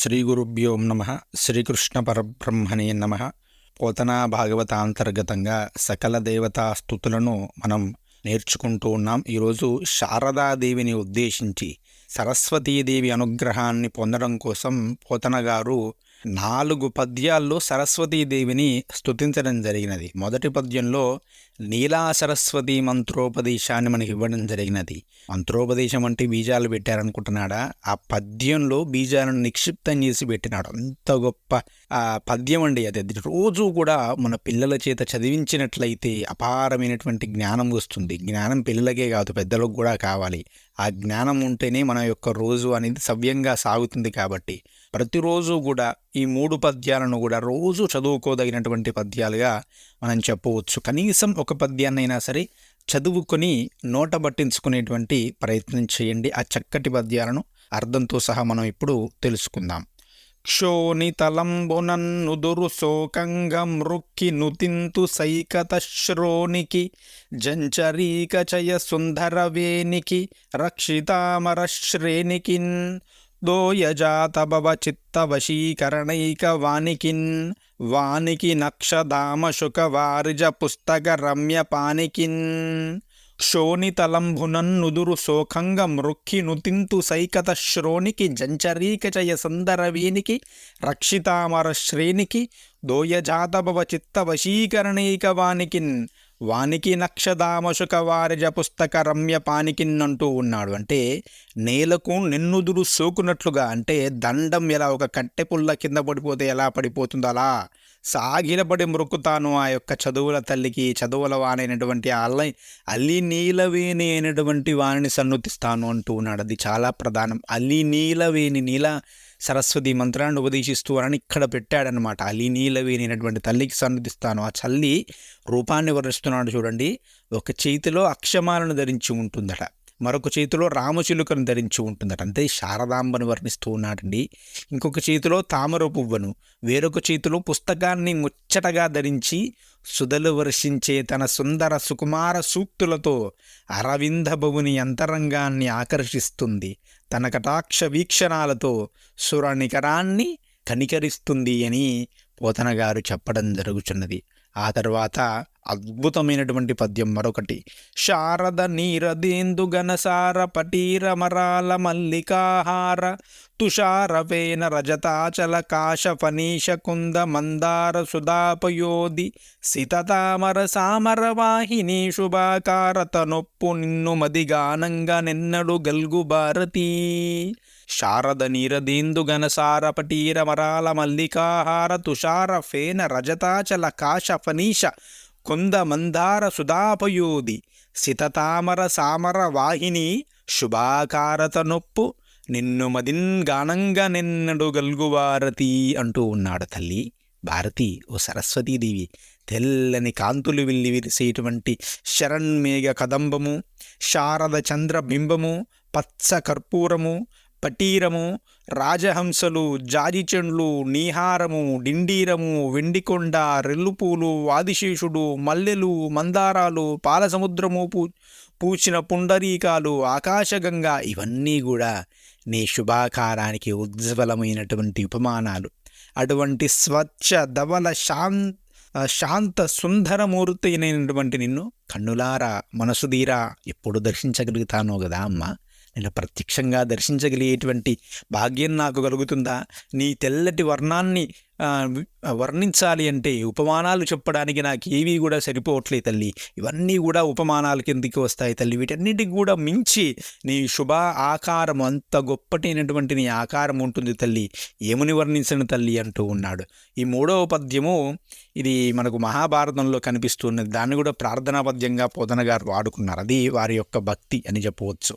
శ్రీ గురుభ్యో నమ. శ్రీకృష్ణ పరబ్రహ్మణే నమ. పోతనా భాగవతాంతర్గతంగా సకల దేవతా స్థుతులను మనం నేర్చుకుంటూ ఉన్నాం. ఈరోజు శారదాదేవిని ఉద్దేశించి సరస్వతీదేవి అనుగ్రహాన్ని పొందడం కోసం పోతన గారు నాలుగు పద్యాల్లో సరస్వతీదేవిని స్తుతించడం జరిగినది. మొదటి పద్యంలో నీలా సరస్వతి మంత్రోపదేశాన్ని మనకి ఇవ్వడం జరిగినది. మంత్రోపదేశం అంటే బీజాలు పెట్టారనుకుంటున్నాడా? ఆ పద్యంలో బీజాలను నిక్షిప్తం చేసి పెట్టినాడు. అంత గొప్ప ఆ పద్యం అండి అది. అది రోజు కూడా మన పిల్లల చేత చదివించినట్లయితే అపారమైనటువంటి జ్ఞానం వస్తుంది. జ్ఞానం పిల్లలకే కాదు పెద్దలకు కూడా కావాలి. ఆ జ్ఞానం ఉంటేనే మన యొక్క రోజు అనేది సవ్యంగా సాగుతుంది కాబట్టి ప్రతిరోజు కూడా ఈ మూడు పద్యాలను కూడా రోజు చదువుకోదగినటువంటి పద్యాలుగా మనం చెప్పవచ్చు. కనీసం ఒక పద్యాన్నైనా సరే చదువుకొని నోట పట్టించుకునేటువంటి ప్రయత్నం చేయండి. ఆ చక్కటి పద్యాలను అర్థంతో సహా మనం ఇప్పుడు తెలుసుకుందాం. క్షోణితలంబునన్నుదురు శోకంగం రుక్కి నుతింతు సైకత శ్రోనికి జంచరీక చయ సుందర వేనికి వానికి నక్షదామ శుక పుస్తక రమ్య శోణితలంభునన్నుదురు శోకంగ మృక్కి నుతింతు సైకత శ్రోణికి జంచరీకచయ సందరవీనికి రక్షితామర శ్రేణికి దోయజాతభవ చిత్త వానికి నక్షదామశుక వారిజ పుస్తక రమ్య పానికిన్నంటూ ఉన్నాడు. అంటే నేలకు నిన్నుదురు సోకునట్లుగా అంటే దండం ఎలా ఒక కట్టె పుల్ల కింద పడిపోతే ఎలా పడిపోతుందలా? సాగిలపడి మృక్కుతాను ఆ యొక్క చదువుల తల్లికి చదువుల వానైనటువంటి అల్ల అల్లి నీలవేణి అయినటువంటి వాణిని సన్నుతిస్తాను అంటూ ఉన్నాడు. అది చాలా ప్రధానం. అల్లి నీలవేణి నీల సరస్వతి మంత్రాన్ని ఉపదేశిస్తూ అని ఇక్కడ పెట్టాడనమాట అలి నీలవేణి అయినటువంటి తల్లికి సన్నిధిస్తాను ఆ చల్లి రూపాన్ని వర్ణిస్తున్నాడు చూడండి. ఒక చేతిలో అక్షమాలను ధరించి ఉంటుందట. మరొక చేతిలో రామచిలుకను ధరించి ఉంటుందట. అంతే శారదాంబను వర్ణిస్తూ ఉన్నాడండి. ఇంకొక చేతిలో తామర పువ్వను వేరొక చేతిలో పుస్తకాన్ని ముచ్చటగా ధరించి సుధలు వర్షించే తన సుందర సుకుమార సూక్తులతో అరవిందభవుని అంతరంగాన్ని ఆకర్షిస్తుంది. తన కటాక్ష వీక్షణాలతో సురనికరాన్ని కనికరిస్తుంది అని పోతన గారు చెప్పడం జరుగుతున్నది ఆ తర్వాత అద్భుతమైనటువంటి పద్యం మరొకటి. శారద నీరదేందు గణసార పటీర మరాల మల్లికాహార తుషారవేన రజతాచల కాశ ఫనీష కుంద మందార సుధాపయోధి సితతామర సామర వాహిని శుభాకార తనొప్పు నిన్ను మదిగానంగా నిన్నడు గల్గు భారతీ శారద నీరదీందు గణసార పటీర మరాల మల్లికాహార తుషార ఫేన రజతాచల కాశ ఫనీష కొంద మందార సుధాపయోధి సితతామర సామర వాహిని శుభాకారత నొప్పు నిన్ను మదిన్ నిన్నడు గల్గువారతి అంటూ ఉన్నాడు తల్లి. భారతి ఓ సరస్వతీదేవి తెల్లని కాంతులు విల్లి విరిసేటువంటి శరణ్మేఘ కదంబము శారద చంద్ర బింబము పచ్చ కర్పూరము పటీరము రాజహంసలు జాజిచెండ్లు నీహారము డిండీరము వెండికొండ రెల్లుపూలు వాదిశేషుడు మల్లెలు మందారాలు పాలసముద్రము పూ పూచిన పుండరీకాలు ఆకాశగంగా ఇవన్నీ కూడా నీ శుభాకారానికి ఉజ్వలమైనటువంటి ఉపమానాలు. అటువంటి స్వచ్ఛ ధవల శాంత శాంత సుందరమూర్తి అయినటువంటి నిన్ను కన్నులారా మనసుదీరా ఎప్పుడు దర్శించగలుగుతానో కదా అమ్మ. నేను ప్రత్యక్షంగా దర్శించగలిగేటువంటి భాగ్యం నాకు కలుగుతుందా? నీ తెల్లటి వర్ణాన్ని వర్ణించాలి అంటే ఉపమానాలు చెప్పడానికి నాకు ఏవి కూడా సరిపోవట్లేదు తల్లి. ఇవన్నీ కూడా ఉపమానాల కిందికి వస్తాయి తల్లి. వీటన్నిటికి కూడా మించి నీ శుభ ఆకారం అంత గొప్పటైనటువంటి నీ ఆకారం ఉంటుంది తల్లి. ఏముని వర్ణించను తల్లి అంటూ ఉన్నాడు. ఈ మూడవ పద్యము ఇది మనకు మహాభారతంలో కనిపిస్తున్నది దాన్ని కూడా ప్రార్థనా పద్యంగా పోదన గారు వాడుకున్నారు. అది వారి యొక్క భక్తి అని చెప్పవచ్చు.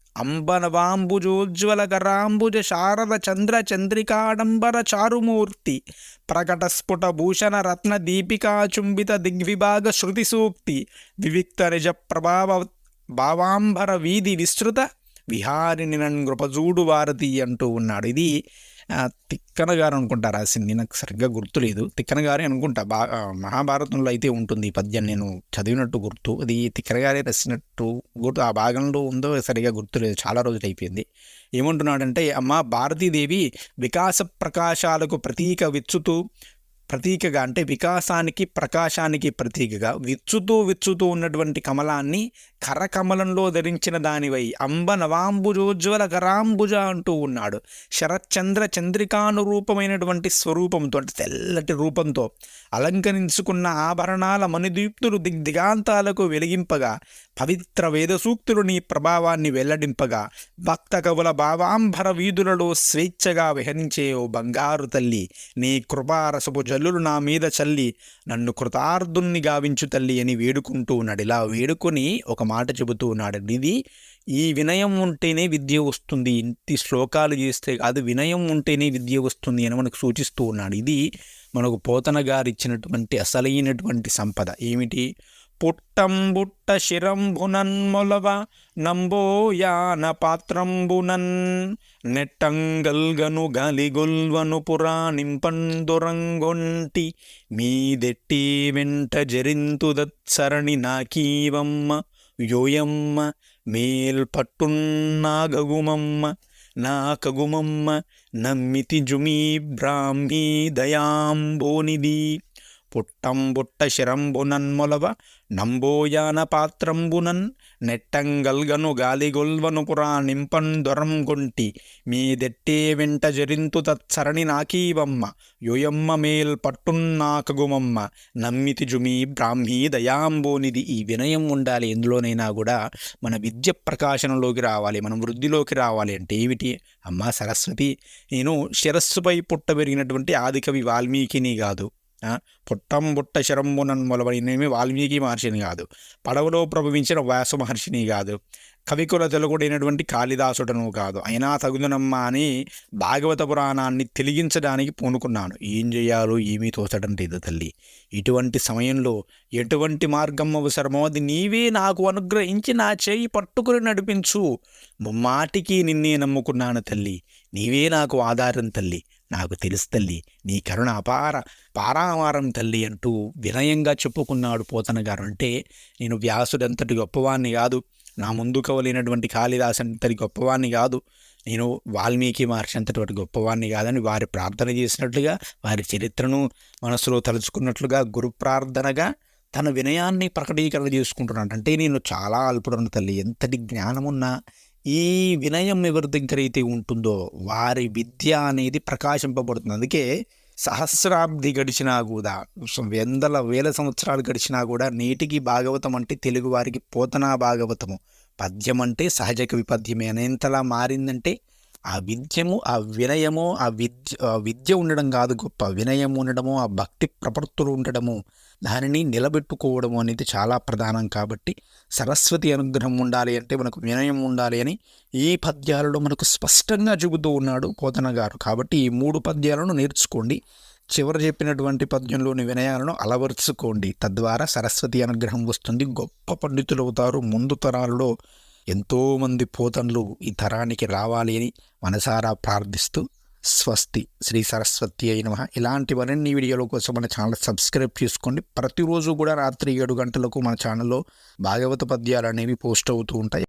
అంబనవాంబుజోజ్వలకరాంబుజ శారద చంద్ర చంద్రికాడంబర చారుమూర్తి ప్రకట స్ఫుట భూషణ రత్న దీపికా చుంబిత దిగ్విభాగ శృతి సూక్తి వివిక్త నిజ ప్రభావ భావాంబర వీధి విస్తృత విహారిని నన్ను కృపజూడు వారతి అంటూ ఉన్నాడు ఇది తిక్కన గారు అనుకుంటా రాసింది నాకు సరిగ్గా గుర్తులేదు. తిక్కన గారే అనుకుంటా. బా మహాభారతంలో అయితే ఉంటుంది ఈ పద్యం. నేను చదివినట్టు గుర్తు. అది తిక్కన గారే రాసినట్టు గుర్తు. ఆ భాగంలో ఉందో సరిగా గుర్తులేదు. చాలా రోజులు అయిపోయింది. ఏమంటున్నాడంటే అమ్మ భారతీదేవి వికాస ప్రకాశాలకు ప్రతీక విచ్చుతూ ప్రతీకగా అంటే వికాసానికి ప్రకాశానికి ప్రతీకగా విచ్చుతూ విచ్చుతూ ఉన్నటువంటి కమలాన్ని కరకమలంలో ధరించిన దానివై అంబ నవాంబుజోజ్వల కరాంబుజ అంటూ ఉన్నాడు. శరత్చంద్ర చంద్రికానురూపమైనటువంటి స్వరూపంతో అంటే తెల్లటి రూపంతో అలంకరించుకున్న ఆభరణాల మణిదీప్తులు దిగ్దిగాంతాలకు వెలిగింపగా పవిత్ర వేద సూక్తులు నీ ప్రభావాన్ని వెల్లడింపగా భక్త కవుల భావాంబర వీధులలో స్వేచ్ఛగా విహరించే ఓ బంగారు తల్లి నీ కృపారసపు జల్లులు నా మీద చల్లి నన్ను కృతార్థుణ్ణి గావించు తల్లి అని వేడుకుంటూ ఉన్నాడు ఇలా వేడుకొని ఒక మాట చెబుతూ ఉన్నాడు ఇది ఈ వినయం ఉంటేనే విద్య వస్తుంది. ఇంటి శ్లోకాలు చేస్తే కాదు వినయం ఉంటేనే విద్య వస్తుంది అని మనకు సూచిస్తూ ఉన్నాడు. ఇది మనకు పోతన గారు ఇచ్చినటువంటి అసలైనటువంటి సంపద. ఏమిటి? పుట్టంబుట్ట శిరంబునన్ మొలవ నంబోయాన పాత్రంబునన్ నెట్టంగల్గను గలిగొల్వను పురాణింపందురంగొంటి మీదెట్టి వెంట జరింతుదత్సరణి నాకీవమ్మ యోయమ్మ మేల్పట్టున్నాగగుమమ్మ నాకగుమమ్మ నమ్మితి జుమీ బ్రాహ్మీ దయాంబోనిది పుట్టంబుట్ట శిరంబునన్మొలవ నంబోయాన పాత్రంబునన్ నెట్టంగల్గను గాలిగొల్వను పురా నింపన్ దొరం గొంటి మీదెట్టే వెంట జరింతు తత్సరణి నాకీవమ్మ. యోయమ్మ మేల్ పట్టున్నాకగుమమ్మ నమ్మితి జుమి బ్రాహ్మీ దయాంబోనిది ఈ వినయం ఉండాలి. ఎందులోనైనా కూడా మన విద్య ప్రకాశనంలోకి రావాలి. మనం వృద్ధిలోకి రావాలి అంటే ఏమిటి? అమ్మా సరస్వతి నేను శిరస్సుపై పుట్ట పెరిగినటువంటి ఆదికవి వాల్మీకిని కాదు. పుట్టంబుట్ట శరంబునన్ మొలవైనవి వాల్మీకి మహర్షిని కాదు. పడవలో ప్రభవించిన వ్యాస మహర్షిని కాదు. కవికుల తెలుగుడైనటువంటి కాళిదాసుడను కాదు. అయినా తగుదనమ్మా అని భాగవత పురాణాన్ని తెలిగించడానికి పూనుకున్నాను. ఏం చేయాలో ఏమీ తోచడం లేదు తల్లి. ఇటువంటి సమయంలో ఎటువంటి మార్గం అవసరమో అది నీవే నాకు అనుగ్రహించి నా చేయి పట్టుకుని నడిపించు. ముమ్మాటికి నిన్నే నమ్ముకున్నాను తల్లి. నీవే నాకు ఆధారం తల్లి. నాకు తెలుసు తల్లి. నీ కరుణ అపార పారావారం తల్లి. తల్లి అంటూ వినయంగా చెప్పుకున్నాడు పోతన గారు. అంటే నేను వ్యాసుడంతటి గొప్పవాణ్ణి కాదు. నా ముందు కవలైనటువంటి కాళిదాస్ అంతటి గొప్పవాణ్ణి కాదు. నేను వాల్మీకి మహర్షి అంతటి గొప్పవాణ్ణి కాదని వారి ప్రార్థన చేసినట్లుగా వారి చరిత్రను మనసులో తలుచుకున్నట్లుగా గురు ప్రార్థనగా తన వినయాన్ని ప్రకటీకరణ చేసుకుంటున్నాడు. అంటే నేను చాలా అల్పుడను తల్లి. ఎంతటి జ్ఞానమున్నా ఈ వినయం ఎవరి దగ్గర అయితే ఉంటుందో వారి విద్య అనేది ప్రకాశింపబడుతుంది. అందుకే సహస్రాబ్ది గడిచినా కూడా వందల వేల సంవత్సరాలు గడిచినా కూడా నేటికి భాగవతం అంటే తెలుగువారికి పోతనా భాగవతము. పద్యం అంటే సహజ కవి పద్యమే. అనేంతలా మారిందంటే ఆ విద్యము ఆ వినయము ఆ విద్య విద్య ఉండడం కాదు గొప్ప. వినయం ఉండడము ఆ భక్తి ప్రపత్తులు ఉండడము దానిని నిలబెట్టుకోవడము అనేది చాలా ప్రధానం కాబట్టి సరస్వతి అనుగ్రహం ఉండాలి అంటే మనకు వినయం ఉండాలి అని ఈ పద్యాలలో మనకు స్పష్టంగా చెబుతూ ఉన్నాడు పోతన గారు. కాబట్టి ఈ మూడు పద్యాలను నేర్చుకోండి. చివర చెప్పినటువంటి పద్యంలోని వినయాలను అలవర్చుకోండి. తద్వారా సరస్వతి అనుగ్రహం వస్తుంది. గొప్ప పండితులు అవుతారు. ముందు తరాలలో ఎంతోమంది పోతన్లు ఈ తరానికి రావాలి అని మనసారా ప్రార్థిస్తూ స్వస్తి. శ్రీ సరస్వతి అయిన ఇలాంటి మరిన్ని వీడియోల కోసం మన ఛానల్ సబ్స్క్రైబ్ చేసుకోండి ప్రతిరోజు కూడా రాత్రి ఏడు గంటలకు మన ఛానల్లో భాగవత పద్యాలు అనేవి పోస్ట్ అవుతూ ఉంటాయి.